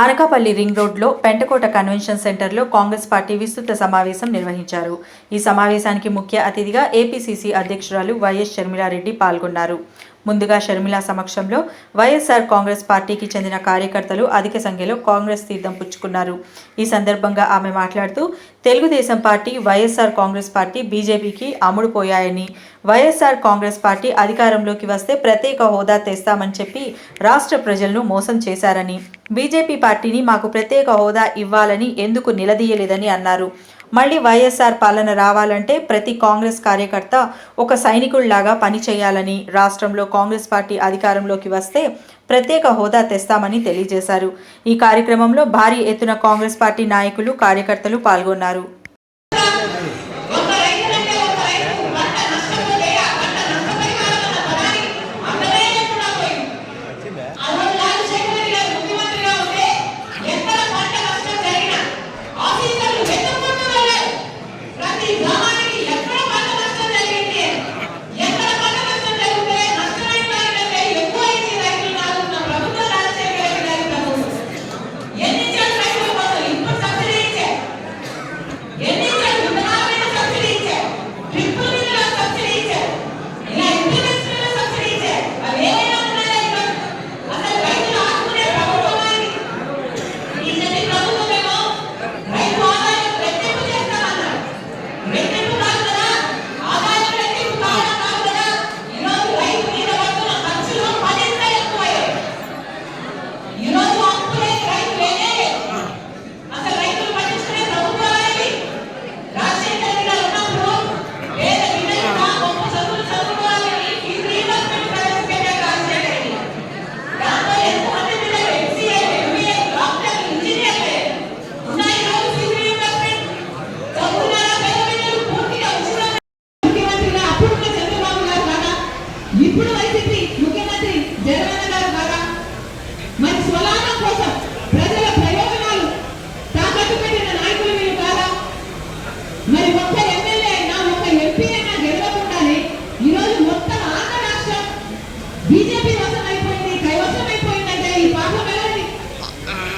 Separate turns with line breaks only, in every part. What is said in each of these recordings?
Anakapalli ring రోడ్లో Pentakota convention సెంటర్లో Congress party విస్తృత సమావేశం నిర్వహించారు. ఈ సమావేశానికి ముఖ్య అతిథిగా ఏపీసీసీ అధ్యక్షురాలు వైఎస్ షర్మిలారెడ్డి పాల్గొన్నారు. ముందుగా షర్మిల సమక్షంలో వైఎస్ఆర్ కాంగ్రెస్ పార్టీకి చెందిన కార్యకర్తలు అధిక సంఖ్యలో కాంగ్రెస్ తీర్థం పుచ్చుకున్నారు. ఈ సందర్భంగా ఆమె మాట్లాడుతూ Telugu Desam party YSR Congress party బీజేపీకి అమ్ముడుపోయాయని వైఎస్ఆర్ కాంగ్రెస్ పార్టీ అధికారంలోకి వస్తే ప్రత్యేక హోదా తెస్తామని చెప్పి రాష్ట్ర ప్రజలను మోసం చేశారని. బీజేపీ పార్టీని మాకు ప్రత్యేక హోదా ఇవ్వాలని ఎందుకు నిలదీయలేదని అన్నారు. మళ్ళీ వైఎస్ఆర్ పాలన రావాలంటే ప్రతి కాంగ్రెస్ కార్యకర్త ఒక సైనికుల్లాగా పనిచేయాలని రాష్ట్రంలో కాంగ్రెస్ పార్టీ అధికారంలోకి వస్తే ప్రత్యేక హోదా తెస్తామని తెలియజేశారు. ఈ కార్యక్రమంలో భారీ ఎత్తున కాంగ్రెస్ పార్టీ నాయకులు కార్యకర్తలు పాల్గొన్నారు.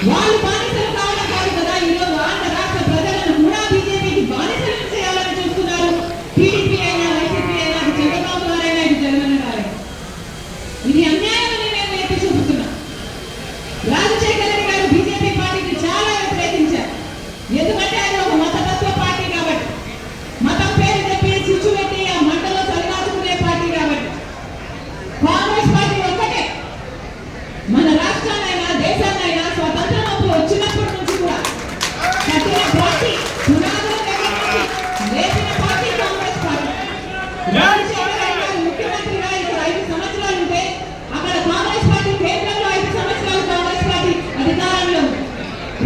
One.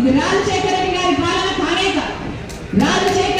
ఇది రాజశేఖర రెడ్డి గారి పాలన కానే కాదు. రాజశేఖర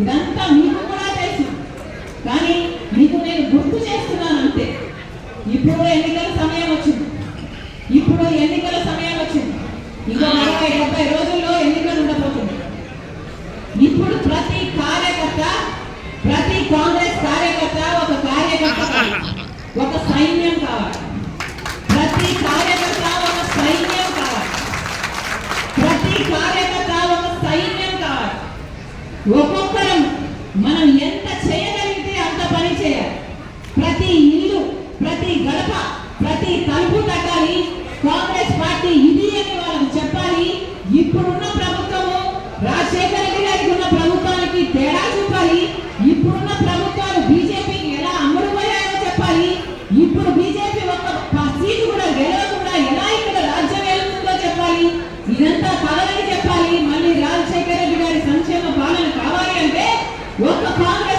ఇదంతా మీకు కూడా తెలుసు. కానీ మీకు నేను గుర్తు చేస్తున్నాను అంతే. ఇప్పుడు ఎన్నికల సమయం వచ్చింది. ఇప్పుడు ఎన్నికల సమయం వచ్చింది. ఇంకో అరవై డెబ్బై రోజుల్లో ఎన్నికలు ఉండబోతుంది ఇప్పుడు ప్రతి కార్యకర్త ప్రతి కాంగ్రెస్ కార్యకర్త ఒక కార్యకర్త ఒక సైన్యం కావాలి. ప్రతి కార్యకర్త ఒక్కొక్కరం మనం ఎంత చేయగలిగితే అంత పని చేయాలి. ప్రతి ఇల్లు ప్రతి గడప ప్రతి తలుపు తగ్గాలి కాంగ్రెస్ పార్టీ ఇది అని వాళ్ళకి చెప్పాలి. ఇప్పుడున్న ప్రభుత్వము రాజశేఖర రెడ్డి గారికి ఉన్న ప్రభుత్వానికి తేడా చూపాలి ఇప్పుడున్న ప్రభుత్వాలు బీజేపీకి ఎలా అమ్ముడుపోయాయో చెప్పాలి. ఇప్పుడు బీజేపీ ఒక్క సీటు కూడా గెలవకుండా ఎలా ఇక్కడ రాజ్యం వెళ్తుందో చెప్పాలి. ఇదంతా పగలని 그것도 그런데.